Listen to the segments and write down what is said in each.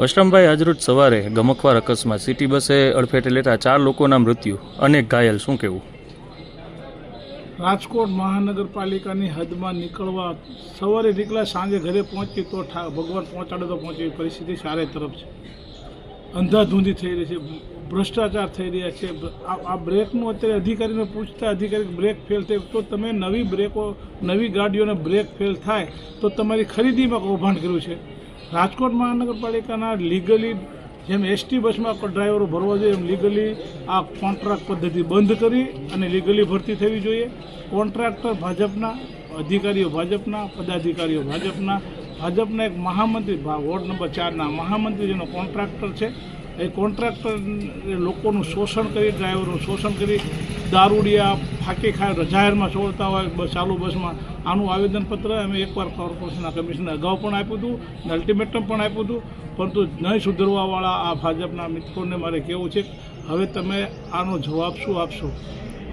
વશરામભાઈ આજરોજ સવારે ગમખવાર અકસ્માત. સિટી બસે અડફેટે લેતા ચાર લોકોના મૃત્યુ. અનેક ઘાયલ, શું કહેવું રાજકોટ મહાનગરપાલિકાની હદમાં નીકળવા સવારે નીકળ્યા, સાંજે ઘરે પહોંચી તો ભગવાન પહોંચાડે તો પહોંચે પરિસ્થિતિ સારી તરફ છે. અંધાધૂંધી થઈ રહી છે, ભ્રષ્ટાચાર થઈ રહ્યા છે. આ બ્રેકનું અત્યારે અધિકારીને પૂછતા અધિકારી બ્રેક ફેલ થઈ તો તમે નવી બ્રેકો, નવી ગાડીઓને બ્રેક ફેલ થાય, તો તમારી ખરીદીમાં કૌભાંડ કર્યું છે. રાજકોટ મહાનગરપાલિકાના લીગલી જેમ એસટી બસમાં ડ્રાઈવરો ભરવા જોઈએ એમ લીગલી આ કોન્ટ્રાક્ટ પદ્ધતિ બંધ કરી અને લીગલી ભરતી થવી જોઈએ. કોન્ટ્રાક્ટર ભાજપના, અધિકારીઓ ભાજપના, પદાધિકારીઓ ભાજપના. ભાજપના એક મહામંત્રી વોર્ડ નંબર ચારના મહામંત્રી જેનો કોન્ટ્રાક્ટર છે. એ કોન્ટ્રાક્ટર લોકોનું શોષણ કરી, ડ્રાઈવરનું શોષણ કરી, દારૂડિયા ફાંકી ખાય જાહેરમાં છોડતા હોય, બસ ચાલુ બસમાં. આનું આવેદનપત્ર અમે એકવાર કોર્પોરેશનના કમિશનર અગાઉ પણ આપ્યું હતું અને અલ્ટિમેટમ પણ આપ્યું હતું. પરંતુ નહીં સુધરવાવાળા આ ભાજપના મિત્રોને મારે કહેવું છે હવે તમે આનો જવાબ શું આપશો?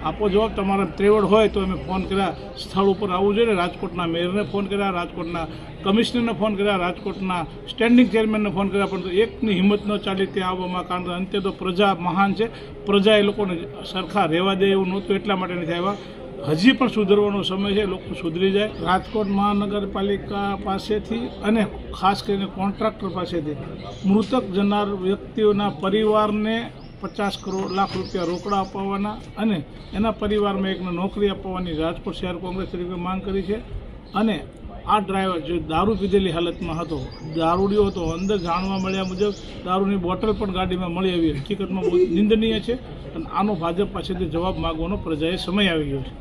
આપો જવાબ, તમારા ત્રેવડ હોય તો અમે ફોન કર્યા, સ્થળ ઉપર આવવું જોઈએ રાજકોટના મેયરને ફોન કર્યા, રાજકોટના કમિશનરને ફોન કર્યા, રાજકોટના સ્ટેન્ડિંગ ચેરમેનને ફોન કર્યા પરંતુ એકની હિંમત ન ચાલી ત્યાં આવવામાં, કારણ કે અંતે તો પ્રજા મહાન છે. પ્રજા એ લોકોને સરખા રહેવા દે એવું નહોતું, એટલા માટે નથી આવ્યા. હજી પણ સુધરવાનો સમય છે, લોકો સુધરી જાય. રાજકોટ મહાનગરપાલિકા પાસેથી અને ખાસ કરીને કોન્ટ્રાક્ટર પાસેથી મૃતક જનાર વ્યક્તિઓના પરિવારને પચાસ કરોડ લાખ રૂપિયા રોકડા અપાવવાના અને એના પરિવારમાં એકને નોકરી અપાવવાની રાજકોટ શહેર કોંગ્રેસ તરીકે માંગ કરી છે. અને આ ડ્રાઈવર જે દારૂ પીધેલી હાલતમાં હતો, દારૂડિયો હતો, અંદર જાણવા મળ્યા મુજબ દારૂની બોટલ પણ ગાડીમાં મળી આવી. હકીકતમાં બહુ નિંદનીય છે. અને આનો ભાજપ પાસેથી જવાબ માગવાનો પ્રજાએ સમય આવી ગયો છે.